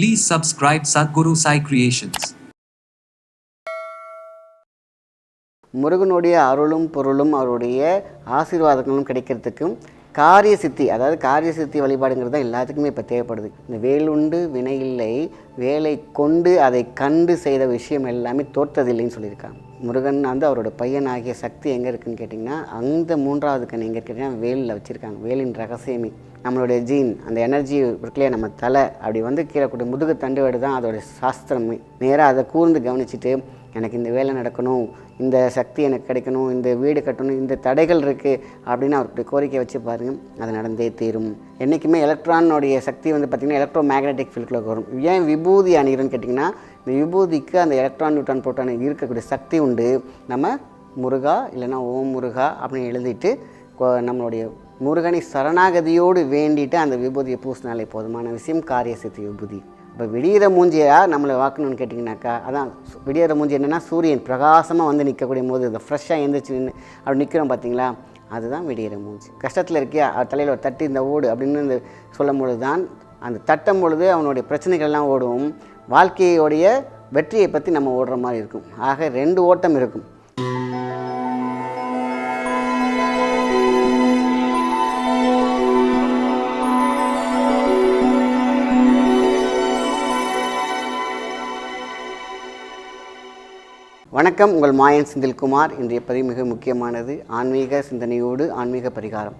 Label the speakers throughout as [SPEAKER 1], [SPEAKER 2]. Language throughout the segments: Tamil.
[SPEAKER 1] Please subscribe Sadhguru Sai Creations.
[SPEAKER 2] முருகனுடைய அருளும் பொருளும் அவருடைய ஆசீர்வாதங்களும் கிடைக்கிறதுக்கும் காரிய சித்தி அதாவது காரிய சித்தி வழிபாடுங்கிறது தான் எல்லாத்துக்குமே இப்போ தேவைப்படுது. இந்த வேலுண்டு வினை இல்லை வேலை கொண்டு அதை கண்டு செய்த விஷயம் எல்லாமே தோற்றதில்லைன்னு சொல்லியிருக்காங்க. முருகன் வந்து அவரோட பையனாகிய சக்தி எங்கே இருக்குன்னு கேட்டிங்கன்னா அந்த மூன்றாவது கண் எங்கே கேட்டிங்கன்னா வேலில் வச்சுருக்காங்க. வேலின் ரகசியமே. நம்மளுடைய ஜீன் அந்த எனர்ஜி இருக்குல்லையே நம்ம தலை அப்படி வந்து கீழே முதுகு தண்டுவடு தான் அதோட சாஸ்திரமே. நேராக அதை கூர்ந்து கவனிச்சுட்டு எனக்கு இந்த வேலை நடக்கணும் இந்த சக்தி எனக்கு கிடைக்கணும் இந்த வீடு கட்டணும் இந்த தடைகள் இருக்குது அப்படின்னு அவருடைய கோரிக்கை வச்சு பாருங்கள் அது நடந்தே தீரும். என்றைக்குமே எலக்ட்ரானுடைய சக்தி வந்து பார்த்திங்கன்னா எலக்ட்ரோ மேக்னெட்டிக் ஃபீல்டில் வரும். ஏன் விபூதி அணிகிறோன்னு கேட்டிங்கன்னா இந்த விபூதிக்கு அந்த எலக்ட்ரான் நியூட்ரான் புரோட்டான் இருக்கக்கூடிய சக்தி உண்டு. நம்ம முருகா இல்லைன்னா ஓம் முருகா அப்படின்னு எழுதிட்டு நம்மளுடைய முருகனை சரணாகதியோடு வேண்டிட்டு அந்த விபூதியை பூசினாலே போதுமான விஷயம் காரிய சித்தி விபூதி. இப்போ விடியிற மூஞ்சியா நம்மளை வாக்கணும்னு கேட்டிங்கனாக்கா அதான் விடியிற மூஞ்சி என்னென்னா சூரியன் பிரகாசமாக வந்து நிற்கக்கூடிய போது இந்த ஃப்ரெஷ்ஷாக எழுந்திரிச்சு நின்று அப்படி நிற்கிறோம் பார்த்தீங்களா அதுதான் விடியிற மூஞ்சி. கஷ்டத்தில் இருக்கியா? அவர் தலையில் ஒரு தட்டி இந்த ஓடு அப்படின்னு சொல்லும் பொழுது தான் அந்த தட்டும் பொழுது அவனுடைய பிரச்சனைகள்லாம் ஓடும். வாழ்க்கையோடைய வெற்றியை பற்றி நம்ம ஓடுற மாதிரி இருக்கும். ஆக ரெண்டு ஓட்டம் இருக்கும். வணக்கம். உங்கள் மாயன் செந்தில்குமார் இன்றைய பதிவு மிக முக்கியமானது. ஆன்மீக சிந்தனையோடு ஆன்மீக பரிகாரம்.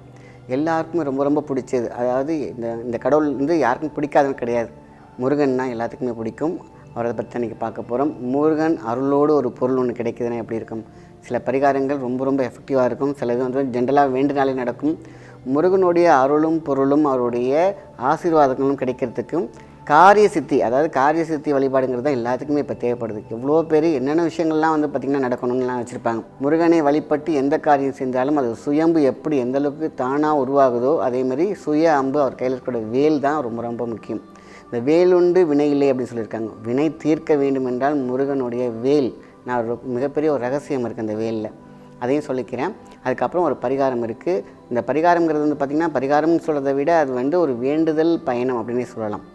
[SPEAKER 2] எல்லாருக்குமே ரொம்ப ரொம்ப பிடிச்சது. அதாவது இந்த இந்த கடவுள் வந்து யாருக்கும் பிடிக்காதவங்க கிடையாது. முருகன்னா எல்லாத்துக்குமே பிடிக்கும். அவரை பற்றி இன்றைக்கி பார்க்க போகிறோம் முருகன் அருளோடு ஒரு பொருள் ஒன்று கிடைக்குதுன்னா எப்படி இருக்கும்? சில பரிகாரங்கள் ரொம்ப ரொம்ப எஃபெக்டிவாக இருக்கும். சில இது வந்து ஜென்ரலாக வேண்டுனாலே நடக்கும். முருகனுடைய அருளும் பொருளும் அவருடைய ஆசீர்வாதங்களும் கிடைக்கிறதுக்கும் காரிய சித்தி அதாவது காரிய சித்தி வழிபாடுங்கிறது தான் எல்லாத்துக்குமே இப்போ தேவைப்படுது. எவ்வளோ பேர் என்னென்ன விஷயங்கள்லாம் வந்து பார்த்திங்கன்னா நடக்கணும்லாம் வச்சுருப்பாங்க. முருகனை வழிபட்டு எந்த காரியம் செஞ்சாலும் அது சுயம்பு எப்படி எந்த அளவுக்கு தானாக உருவாகுதோ அதே மாதிரி சுய அம்பு அவர் கையில் இருக்கிற வேல் தான் ரொம்ப ரொம்ப முக்கியம். இந்த வேலுண்டு வினை இல்லை அப்படின்னு சொல்லியிருக்காங்க. வினை தீர்க்க வேண்டும் என்றால் முருகனுடைய வேல். நான் ஒரு மிகப்பெரிய ஒரு ரகசியம் இருக்குது அந்த வேலில். அதையும் சொல்லிக்கிறேன். அதுக்கப்புறம் ஒரு பரிகாரம் இருக்குது இந்த பரிகாரங்கிறது வந்து பார்த்திங்கன்னா பரிகாரம்னு சொல்கிறத விட அது வந்து ஒரு வேண்டுதல் பயணம் அப்படின்னே சொல்லலாம்.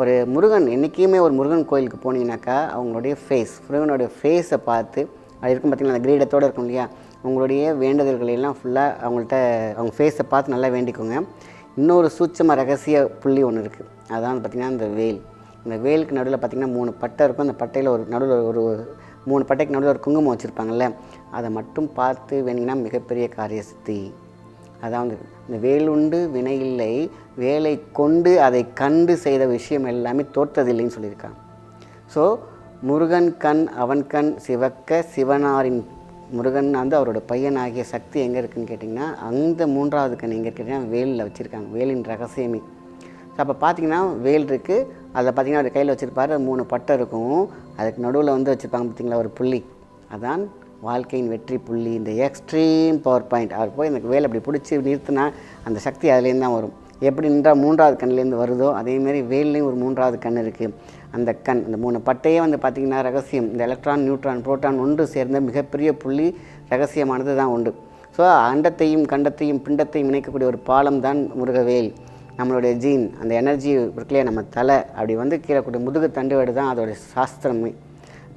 [SPEAKER 2] ஒரு முருகன் என்றைக்குமே ஒரு முருகன் கோயிலுக்கு போனீங்கன்னாக்கா அவங்களுடைய ஃபேஸ் முருகனுடைய ஃபேஸை பார்த்து அது இருக்கும் பார்த்திங்கன்னா அந்த கிரீடத்தோடு இருக்கும் இல்லையா உங்களுடைய வேண்டுதல்களையெல்லாம் ஃபுல்லாக அவங்கள்ட்ட அவங்க ஃபேஸை பார்த்து நல்லா வேண்டிக்கோங்க. இன்னொரு சூட்சம ரகசிய புள்ளி ஒன்று இருக்குது அதான் பார்த்திங்கன்னா அந்த வேல். இந்த வேலுக்கு நடுவில் பார்த்திங்கன்னா மூணு பட்டை இருக்கும். அந்த பட்டையில் ஒரு நடுவில் ஒரு மூணு பட்டைக்கு நடுவில் ஒரு குங்குமம் வச்சுருப்பாங்கல்ல அதை மட்டும் பார்த்து வேணிங்கன்னா மிகப்பெரிய காரிய சித்தி அதான் வந்து இந்த வேலுண்டு வினை இல்லை வேலை கொண்டு அதை கண்டு செய்த விஷயம் எல்லாமே தோற்றதில்லைன்னு சொல்லியிருக்காங்க. ஸோ முருகன் கண் அவன் கண் சிவக்க சிவனாரின் முருகன் வந்து அவரோட பையனாகிய சக்தி எங்கே இருக்குன்னு கேட்டிங்கன்னா அந்த மூன்றாவது கண் எங்கே கேட்டிங்கன்னா வேலில் வச்சுருக்காங்க வேலின் ரகசியமே. ஸோ அப்போ பார்த்தீங்கன்னா வேல் இருக்குது அதில் பார்த்தீங்கன்னா அவர் கையில் வச்சுருப்பாரு மூணு பட்டை இருக்கும் அதுக்கு நடுவில் வந்து வச்சுருப்பாங்க பார்த்தீங்களா ஒரு புள்ளி. அதான் வாழ்க்கையின் வெற்றி புள்ளி இந்த எக்ஸ்ட்ரீம் பவர் பாயிண்ட் அவர் போய் எனக்கு வேலை அப்படி பிடிச்சி நிறுத்தினா அந்த சக்தி அதுலேருந்து தான் வரும். எப்படி நின்றால் மூன்றாவது கண்ணிலேருந்து வருதோ அதேமாரி வேல்லையும் ஒரு மூன்றாவது கண் இருக்குது அந்த கண் அந்த மூணு பட்டையே வந்து பார்த்திங்கன்னா ரகசியம். இந்த எலக்ட்ரான் நியூட்ரான் புரோட்டான் ஒன்று சேர்ந்த மிகப்பெரிய புள்ளி ரகசியமானது தான் உண்டு. ஸோ அண்டத்தையும் கண்டத்தையும் பிண்டத்தையும் இணைக்கக்கூடிய ஒரு பாலம் தான் முருகவேல். நம்மளுடைய ஜீன் அந்த எனர்ஜி இருக்குல்லையே நம்ம தலை. அப்படி வந்து கீழே கூடிய முதுகு தண்டுவேடு தான் அதோடைய சாஸ்திரமே.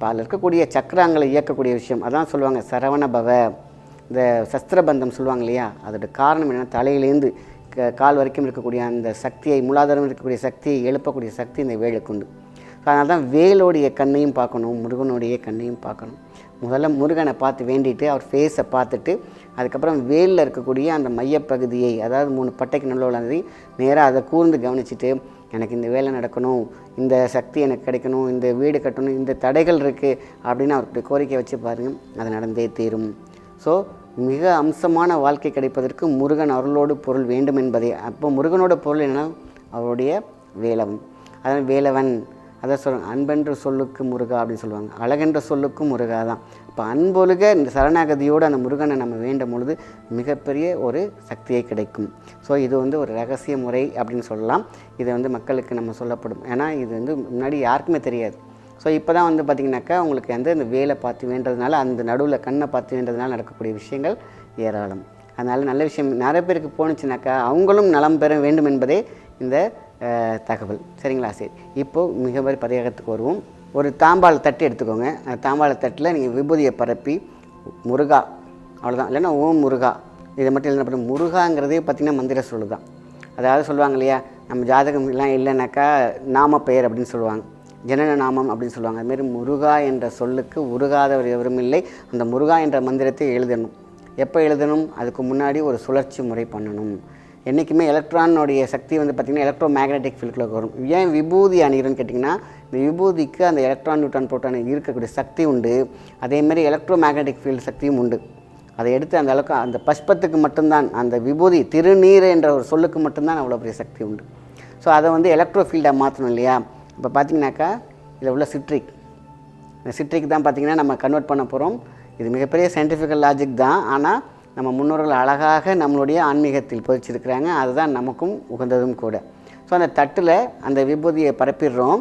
[SPEAKER 2] இப்போ அதில் இருக்கக்கூடிய சக்கரங்களை இயக்கக்கூடிய விஷயம். அதான் சொல்லுவாங்க சரவண பவ. இந்த சஸ்திரபந்தம் சொல்லுவாங்க இல்லையா? அதோட காரணம் என்னென்னா தலையிலேருந்து க- கால் வரைக்கும் இருக்கக்கூடிய அந்த சக்தியை மூலாதாரம் இருக்கக்கூடிய சக்தியை எழுப்பக்கூடிய சக்தி இந்த வேலுக்கு உண்டு அதனால தான் வேலோடைய கண்ணையும் பார்க்கணும் முருகனுடைய கண்ணையும் பார்க்கணும். முதல்ல முருகனை பார்த்து வேண்டிட்டு அவர் ஃபேஸை பார்த்துட்டு அதுக்கப்புறம் வேலில் இருக்கக்கூடிய அந்த மையப்பகுதியை அதாவது மூணு பட்டைக்கு நல்ல உள்ளதை நேராக அதை கூர்ந்து கவனிச்சுட்டு எனக்கு இந்த வேலை நடக்கணும் இந்த சக்தி எனக்கு கிடைக்கணும் இந்த வீடு கட்டணும் இந்த தடைகள் இருக்குது அப்படின்னு அவருடைய கோரிக்கை வச்சு பாருங்கள் அது நடந்தே தீரும். ஸோ மிக அம்சமான வாழ்க்கை கிடைப்பதற்கு முருகன் அருளோடு பொருள் வேண்டும் என்பதே. அப்போ முருகனோட பொருள் என்னென்னா அவருடைய வேலவன். அதான் வேலவன் அதை சொல் அன்பென்ற சொல்லுக்கு முருகா அப்படின்னு சொல்லுவாங்க. அழகென்ற சொல்லுக்கும் முருகா தான். இப்போ அன்பொழுக இந்த சரணாகதியோடு அந்த முருகனை நம்ம வேண்டும் பொழுது மிகப்பெரிய ஒரு சக்தியை கிடைக்கும். ஸோ இது வந்து ஒரு ரகசிய முறை அப்படின்னு சொல்லலாம். இது வந்து மக்களுக்கு நம்ம சொல்லப்படும். ஏன்னா இது வந்து முன்னாடி யாருக்குமே தெரியாது. ஸோ இப்போ தான் வந்து பார்த்திங்கனாக்கா உங்களுக்கு வந்து இந்த வேலை பார்த்து வேண்டதுனால அந்த நடுவில் கண்ணை பார்த்து வேண்டதுனால நடக்கக்கூடிய விஷயங்கள் ஏராளம். அதனால் நல்ல விஷயம் நிறைய பேருக்கு போணுச்சுனாக்கா அவங்களும் நலம் பெற வேண்டும் என்பதே இந்த தகவல். சரிங்களா சரி. இப்போது மிக மாதிரி பரிகாரத்துக்கு வருவோம். ஒரு தாம்பாள தட்டு எடுத்துக்கோங்க. அந்த தாம்பாள தட்டில் நீங்கள் விபூதியை பரப்பி முருகா அவ்வளோதான் இல்லைன்னா ஓம் முருகா. இதை மட்டும் இல்லை பண்ண முருகாங்கிறதே பார்த்திங்கன்னா மந்திர சொல்லு தான். அதாவது சொல்லுவாங்க இல்லையா நம்ம ஜாதகம் எல்லாம் இல்லைனாக்கா நாம பெயர் அப்படின்னு சொல்லுவாங்க. ஜனன நாமம் அப்படின்னு சொல்லுவாங்க. அதுமாரி முருகா என்ற சொல்லுக்கு உருகாதவர் எவரும் இல்லை. அந்த முருகா என்ற மந்திரத்தை எழுதணும். எப்போ எழுதணும்? அதுக்கு முன்னாடி ஒரு சுழற்சி முறை பண்ணணும். என்றைக்குமே எலக்ட்ரானுடைய சக்தி வந்து பார்த்திங்கன்னா எலக்ட்ரோ மேக்னெட்டிக் ஃபீல்டில் வரும். ஏன் விபூதி அணிகிறோன்னு கேட்டிங்கன்னா இந்த விபூதிக்கு அந்த எலக்ட்ரான் நியூட்ரான் புரோட்டான் இருக்கக்கூடிய சக்தி உண்டு. அதேமாரி எலக்ட்ரோ மேக்னெட்டிக் ஃபீல்டு சக்தியும் உண்டு. அதை எடுத்து அந்த அளவுக்கு அந்த பஷ்பத்துக்கு மட்டும்தான் அந்த விபூதி திருநீர் என்ற ஒரு சொல்லுக்கு மட்டும்தான் அவ்வளோ பெரிய சக்தி உண்டு. ஸோ அதை வந்து எலக்ட்ரோ ஃபீல்டாக மாற்றணும் இல்லையா? இப்போ பார்த்தீங்கன்னாக்கா இதில் உள்ள சிட்ரிக் இந்த சிட்ரிக் தான் பார்த்திங்கன்னா நம்ம கன்வெர்ட் பண்ண போகிறோம் இது மிகப்பெரிய சயின்டிஃபிக்கல் லாஜிக் தான். ஆனால் நம்ம முன்னோர்கள் அழகாக நம்மளுடைய ஆன்மீகத்தில் பதிச்சிருக்கிறாங்க. அதுதான் நமக்கும் உகந்ததும் கூட. ஸோ அந்த தட்டில் அந்த விபூதியை பரப்பிடுறோம்.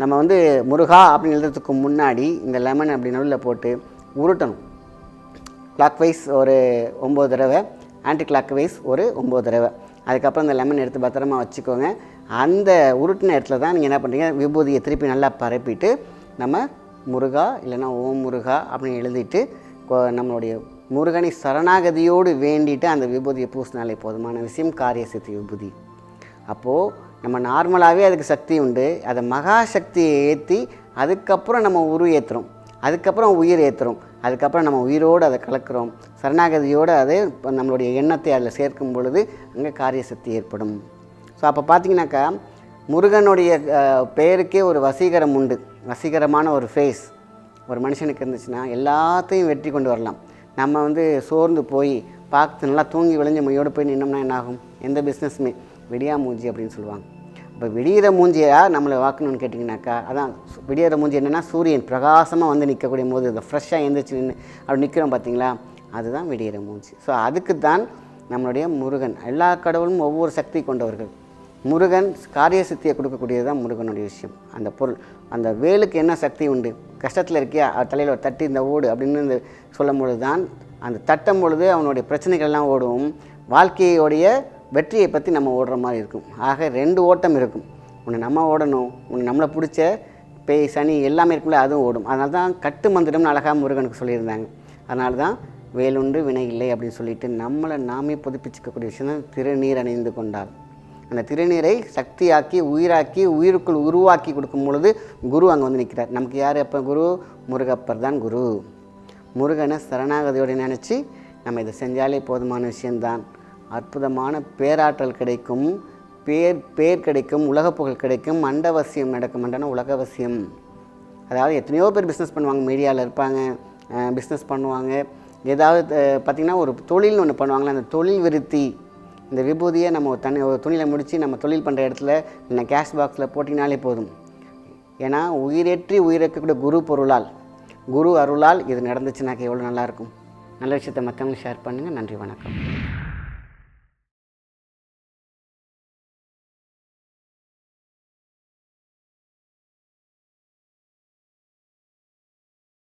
[SPEAKER 2] நம்ம வந்து முருகா அப்படின்னு எழுதுறதுக்கு முன்னாடி இந்த லெமன் அப்படி நடுவில் போட்டு உருட்டணும். கிளாக் வைஸ் ஒரு ஒம்பது தடவை. ஆன்டி கிளாக் வைஸ் ஒரு ஒம்பது தடவை. அதுக்கப்புறம் இந்த லெமன் எடுத்து பத்திரமா வச்சுக்கோங்க. அந்த உருட்டின இடத்துல தான் நீங்கள் என்ன பண்ணுறீங்க விபூதியை திருப்பி நல்லா பரப்பிட்டு நம்ம முருகா இல்லைன்னா ஓம் முருகா அப்படின்னு எழுதிட்டு நம்மளுடைய முருகனை சரணாகதியோடு வேண்டிட்டு அந்த விபூதியை பூசினாலே போதுமான விஷயம் காரிய சித்தி விபூதி. அப்போது நம்ம நார்மலாகவே அதுக்கு சக்தி உண்டு. அதை மகா சக்தியை ஏற்றி அதுக்கப்புறம் நம்ம உரு ஏற்றுறோம் அதுக்கப்புறம் உயிர் ஏற்றுறோம் அதுக்கப்புறம் நம்ம உயிரோடு அதை கலக்கிறோம். சரணாகதியோடு அதை இப்போ நம்மளுடைய எண்ணத்தை அதில் சேர்க்கும் பொழுது அங்கே காரிய சக்தி ஏற்படும். ஸோ அப்போ பார்த்தீங்கன்னாக்கா முருகனுடைய பெயருக்கே ஒரு வசீகரம் உண்டு. வசீகரமான ஒரு ஃபேஸ் ஒரு மனுஷனுக்கு இருந்துச்சுன்னா எல்லாத்தையும் வெற்றி கொண்டு வரலாம். நம்ம வந்து சோர்ந்து போய் பார்த்து நல்லா தூங்கி விளைஞ்ச மையோடு போய் நின்னோம்னா என்ன ஆகும் எந்த பிஸ்னஸுமே விடியா மூஞ்சி அப்படின்னு சொல்லுவாங்க. இப்போ விடியிற மூஞ்சியாக நம்மளை வாக்கணும்னு கேட்டிங்கனாக்கா அதான் விடியிற மூஞ்சி என்னென்னா சூரியன் பிரகாசமாக வந்து நிற்கக்கூடிய போது இந்த ஃப்ரெஷ்ஷாக எழுந்திரிச்சு நின்று அப்படி நிற்கிறோம் பார்த்தீங்களா அதுதான் விடியிற மூஞ்சி. ஸோ அதுக்கு தான் நம்மளுடைய முருகன் எல்லா கடவுளும் ஒவ்வொரு சக்தி கொண்டவர்கள். முருகன் காரிய சக்தியை கொடுக்கக்கூடியது தான் முருகனுடைய விஷயம். அந்த பொருள் அந்த வேலுக்கு என்ன சக்தி உண்டு? கஷ்டத்தில் இருக்கியா? அவர் தலையில் ஒரு தட்டி இந்த ஓடு அப்படின்னு இந்த சொல்லும் பொழுது தான் அந்த தட்டும் பொழுது அவனுடைய பிரச்சனைகள்லாம் ஓடும். வாழ்க்கையோடைய வெற்றியை பற்றி நம்ம ஓடுற மாதிரி இருக்கும். ஆக ரெண்டு ஓட்டம் இருக்கும். ஒன்று நம்ம ஓடணும் ஒன்று நம்மளை பிடிச்ச பேய் சனி எல்லாமே இருக்குல்ல அதுவும் ஓடும். அதனால தான் கட்டு மந்திரம்னு அழகாக முருகனுக்கு சொல்லியிருந்தாங்க. அதனால தான் வேலுண்டு வினை இல்லை அப்படின்னு சொல்லிட்டு நம்மளை நாமே புதுப்பிச்சுக்கக்கூடிய விஷயம் தான் திருநீர் அணிந்து கொண்டால். அந்த திருநீரை சக்தியாக்கி உயிராக்கி உயிருக்குள் உருவாக்கி கொடுக்கும் பொழுது குரு அங்கே வந்து நிற்கிறார் நமக்கு யார் அப்போ குரு? முருகப்பர் தான் குரு. முருகனை சரணாகதியோடு நினச்சி நம்ம இதை செஞ்சாலே போதுமான விஷயம்தான். அற்புதமான பேராற்றல் கிடைக்கும். பேர் பேர் கிடைக்கும் உலகப்புகழ் கிடைக்கும் மண்டவசியம் நடக்கும் அண்டனா உலகவசியம். அதாவது எத்தனையோ பேர் பிஸ்னஸ் பண்ணுவாங்க மீடியாவில் இருப்பாங்க பிஸ்னஸ் பண்ணுவாங்க. ஏதாவது பார்த்திங்கன்னா ஒரு தொழில்னு ஒன்று பண்ணுவாங்களே அந்த தொழில் விருத்தி இந்த விபூதியை நம்ம ஒரு தனி ஒரு துணியில் முடித்து நம்ம தொழில் பண்ணுற இடத்துல என்னை கேஷ் பாக்ஸில் போட்டினாலே போதும். ஏன்னா உயிரேற்றி உயிரிழக்கக்கூடிய குரு பொருளால் குரு அருளால் இது நடந்துச்சுனாக்க எவ்வளோ நல்லாயிருக்கும் நல்ல விஷயத்தை மற்றவங்களுக்கு ஷேர் பண்ணுங்கள் நன்றி வணக்கம்.